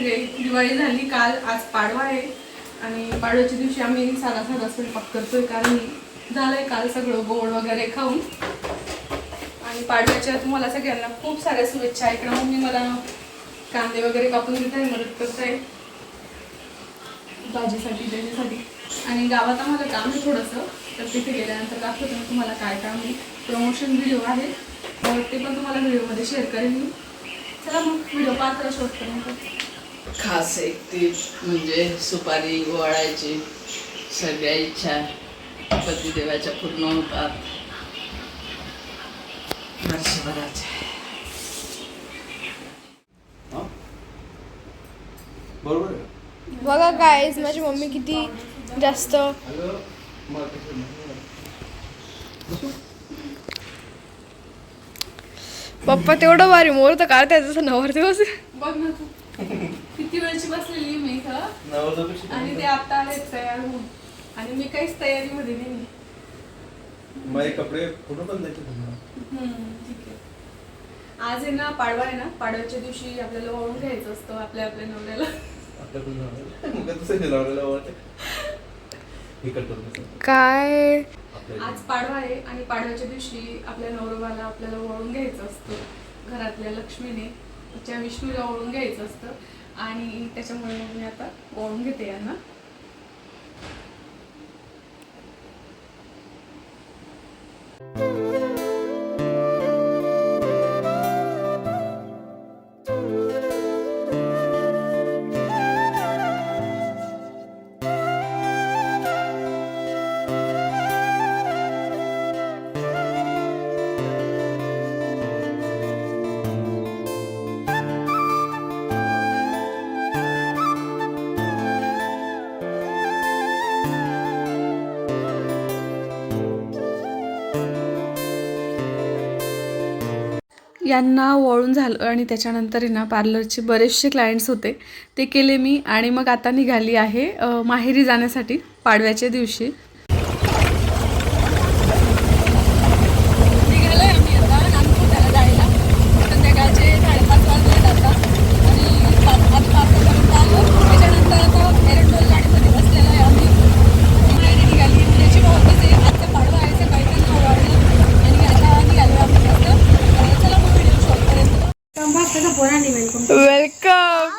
दिवाळी झाली काल आज पाडवा आहे. आणि पाडव्याच्या दिवशी आम्ही साधा साधा स्वयंपाक करतोय कारण झालंय काल सगळं गोड वगैरे खाऊन. आणि पाडव्याच्या तुम्हाला सगळ्यांना खूप साऱ्या शुभेच्छा इकडं मम्मी मला कांदे वगैरे कापून देत आहे मदत करत आहे. भाजीसाठी त्याच्यासाठी आणि गावात आम्हाला काम आहे थोडंसं. तर तिथे गेल्यानंतर दाखवतो मी तुम्हाला काय काम आहे. प्रमोशन व्हिडिओ आहे. तर ते पण तुम्हाला व्हिडिओमध्ये शेअर करेन मी. चला मग व्हिडिओ पात्र करा शॉर्टपर्यंत खास एक ती म्हणजे सुपारी ओवाळायची सगळ्या इच्छा पतिदेवाच्या पूर्ण होतात. वर्षभराच्या हा? बरोबर आहे? बघा गाईज माझी मम्मी किती जास्त पप्पा तेवढं भारी मोर तर काढताय जसं नवर दिवस बघ ना तू. किती वेळची बसलेली मी इथं? आणि ते आता आले तयार होऊन. आणि मी काहीच तयारीमध्ये नाही माझे कपडे फोटो पण द्यायचे ठीक आहे. आज आहे ना पाडवा आहे ना? पाडव्याच्या दिवशी आपल्याला वळून घ्यायचं असतं आपल्या आपल्या नवऱ्याला. काय? आज पाडवा आहे आणि पाडव्याच्या दिवशी आपल्या नवरोबाला आपल्याला वळून घ्यायचं असतं. घरातल्या लक्ष्मीने. तिच्या विष्णूला ओळून घ्यायचं असतं. आणि त्याच्यामुळे मग मी आता ओळून घेते यांना. यांना वळून झालं आणि त्याच्यानंतर ना पार्लरचे बरेचसे क्लायंट्स होते. ते केले मी आणि मग आता निघाली आहे माहेरी जाण्यासाठी पाडव्याच्या दिवशी निघालोय आम्ही आता नागपूरला जायला संध्याकाळचे साडेपाच वाजले जातात आणि पाच आज पाचपर्यंत आलो त्याच्यानंतर आता एरंडोल गाडीमध्ये बसलेलो आहे आम्ही माहेरी निघाली त्याची बहुतच आहे आजचा पाडवा आहे सकाळी त्यांना ओवाळलं आणि आता निघालो आम्ही आता अं, चला मग व्हिडिओ शॉर्टपर्यंत वेलकम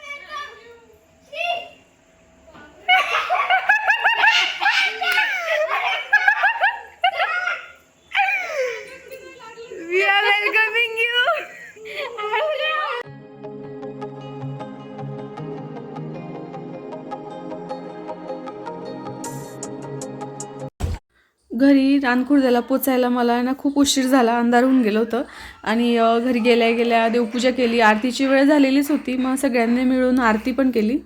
घरी रानखुर्द्याला पोचायला मला ना खूप उशीर झाला अंधार होऊन गेलं होतं. आणि घरी गेल्या गेल्या देवपूजा केली आरतीची वेळ झालेलीच होती मग सगळ्यांनी मिळून आरती पण केली.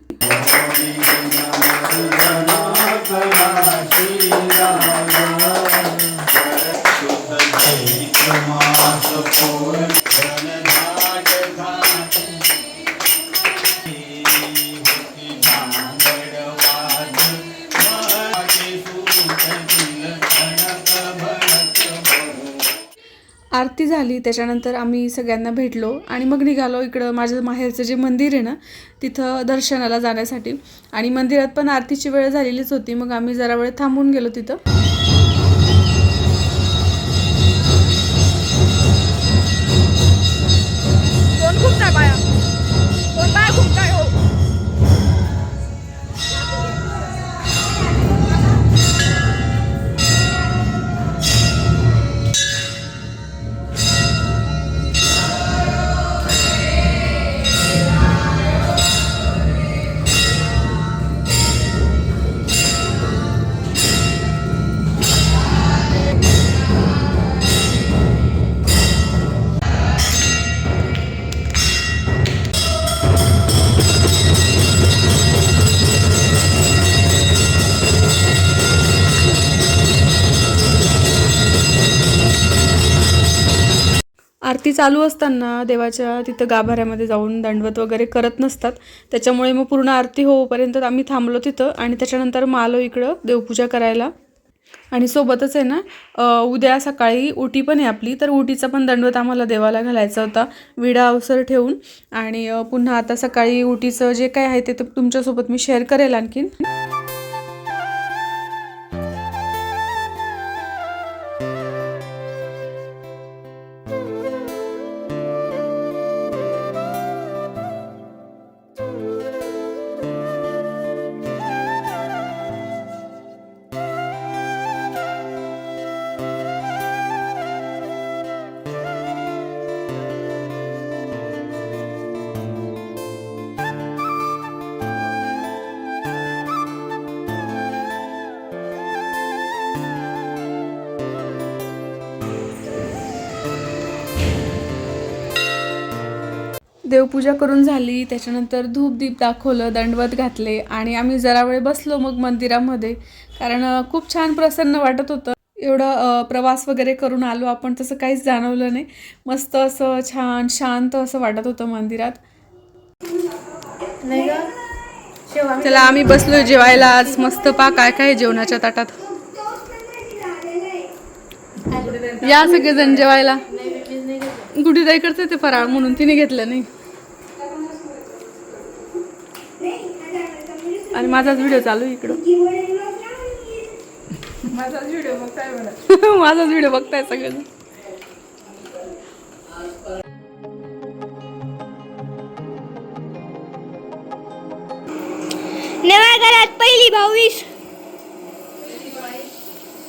आरती झाली त्याच्यानंतर आम्ही सगळ्यांना भेटलो आणि मग निघालो इकडं माझं माहेरचं जे मंदिर आहे ना तिथं दर्शनाला जाण्यासाठी. आणि मंदिरात पण आरतीची वेळ झालेलीच होती मग आम्ही जरा वेळ थांबून गेलो तिथं. आरती चालू असताना देवाच्या तिथं गाभाऱ्यामध्ये जाऊन दंडवत वगैरे करत नसतात. त्याच्यामुळे मग पूर्ण आरती होऊपर्यंत आम्ही थांबलो तिथं आणि त्याच्यानंतर मग आलो इकडं देवपूजा करायला. आणि सोबतच आहे ना उद्या सकाळी उटी पण आहे आपली तर उटीचा पण दंडवत आम्हाला देवाला घालायचा होता. विडा अवसर ठेवून. आणि पुन्हा आता सकाळी उटीचं जे काय आहे ते तर तुमच्यासोबत मी शेअर करेल आणखीन. देवपूजा करून झाली त्याच्यानंतर धूपदीप दाखवलं दंडवत घातले आणि आम्ही जरा वेळ बसलो मग मंदिरामध्ये. कारण खूप छान प्रसन्न वाटत होतं. एवढा प्रवास वगैरे करून आलो आपण तसं काहीच जाणवलं नाही. मस्त असं छान शांत असं वाटत होतं मंदिरात. चला आम्ही बसलो जेवायला आज. मस्त पा काय काय जेवणाच्या ताटात? या सगळेजण जेवायला. गुढी ताई करते ते फराळ म्हणून तिने घेतलं नाही. आणि माझाच व्हिडिओ चालू आहे इकडं. माझाच व्हिडिओ बघताय माझाच व्हिडिओ बघताय सगळेजण. नव्या घरात पहिली भाऊवीस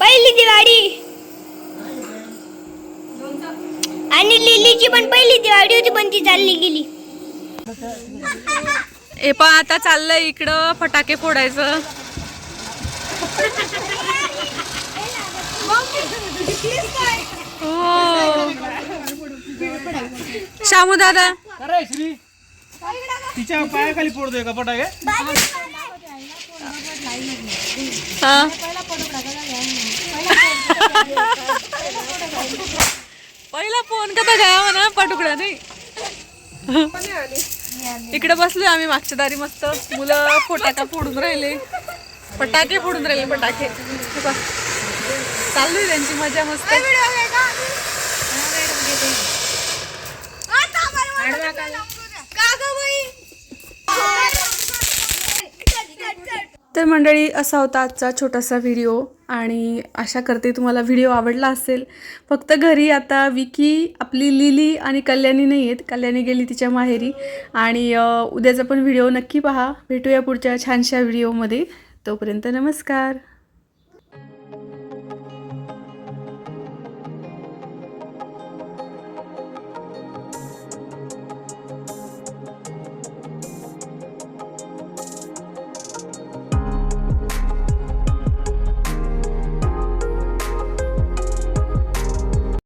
पहिली दिवाळी. लिलीची पण पहिली दिवाळी होती पण ती चालली गेली. ए पण आता चाललंय इकडं फटाके फोडायचं. हो. शामू दादा. अरे श्री. तिच्या पायाखाली पडतोय का फटाके? हा. पहिला फोन कसा घ्या म्हणा पटुकडा नाही? इकडे बसलोय आम्ही मागच्या दारी मस्त. मुलं फटाका फोडून राहिले. फटाके फोडून राहिले फटाके. चालू आहे त्यांची मजा मस्त. तर मंडळी असा होता आजचा छोटासा व्हिडिओ आणि आशा करते तुम्हाला व्हिडिओ आवडला असेल. फक्त घरी आता विकी आपली लिली आणि कल्याणी नाही आहेत. कल्याणी गेली तिच्या माहेरी. आणि उद्याचा पण व्हिडिओ नक्की पहा. भेटूया पुढच्या छानशा व्हिडिओमध्ये. तोपर्यंत नमस्कार.